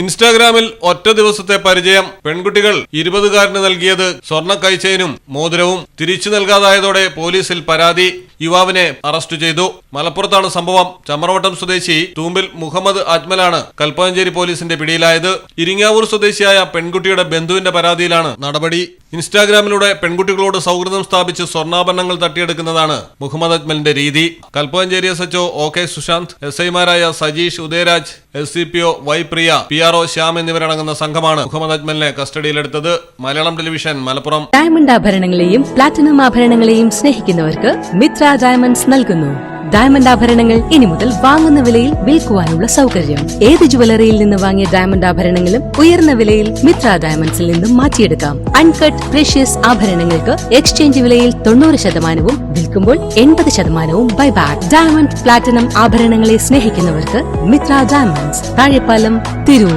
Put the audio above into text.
ഇൻസ്റ്റാഗ്രാമിൽ ഒറ്റ ദിവസത്തെ പരിചയം പെൺകുട്ടികൾ ഇരുപതുകാരന് നൽകിയത് സ്വർണ കൈച്ചേനും മോതിരവും തിരിച്ചു നൽകാതായതോടെ പോലീസിൽ പരാതി. യുവാവിനെ അറസ്റ്റ് ചെയ്തു. മലപ്പുറത്താണ് സംഭവം. ചമ്രവട്ടം സ്വദേശി തൂമ്പിൽ മുഹമ്മദ് അജ്മലാണ് കൽപ്പകഞ്ചേരി പോലീസിന്റെ പിടിയിലായത്. ഇരിങ്ങാവൂർ സ്വദേശിയായ പെൺകുട്ടിയുടെ ബന്ധുവിന്റെ പരാതിയിലാണ് നടപടി. ഇൻസ്റ്റാഗ്രാമിലൂടെ പെൺകുട്ടികളോട് സൗഹൃദം സ്ഥാപിച്ച് സ്വർണാഭരണങ്ങൾ തട്ടിയെടുക്കുന്നതാണ് മുഹമ്മദ് അജ്മലിന്റെ രീതി. Kalpakanchery S H O O K Sushanth S ഐമാരായ Sajeesh Udayaraj S C P O Y Priya P R O Shyam എന്നിവരടങ്ങുന്ന സംഘമാണ് മുഹമ്മദ് അജ്മലിനെ കസ്റ്റഡിയിലെടുത്തത്. മലയാളം ടെലിവിഷൻ മലപ്പുറം. ഡയമണ്ട് ആഭരണങ്ങളെയും പ്ലാറ്റിനം ആഭരണങ്ങളെയും സ്നേഹിക്കുന്നവർക്ക് മിത്ര ഡയമണ്ട്സ് നൽകുന്നു. ഡയമണ്ട് ആഭരണങ്ങൾ ഇനി മുതൽ വാങ്ങുന്ന വിലയിൽ വിൽക്കുവാനുള്ള സൗകര്യം. ഏത് ജുവലറിയിൽ നിന്ന് വാങ്ങിയ ഡയമണ്ട് ആഭരണങ്ങളും ഉയർന്ന വിലയിൽ മിത്ര ഡയമണ്ട്സിൽ നിന്നും മാറ്റിയെടുക്കാം. അൺകട്ട് പ്രഷ്യസ് ആഭരണങ്ങൾക്ക് എക്സ്ചേഞ്ച് വിലയിൽ തൊണ്ണൂറ് ശതമാനവും വിൽക്കുമ്പോൾ എൺപത് ശതമാനവും ബൈബാക്ക് ഡയമണ്ട് പ്ലാറ്റിനം ആഭരണങ്ങളെ സ്നേഹിക്കുന്നവർക്ക് മിത്ര ഡയമണ്ട്സ് താഴെപ്പാലം തിരൂർ.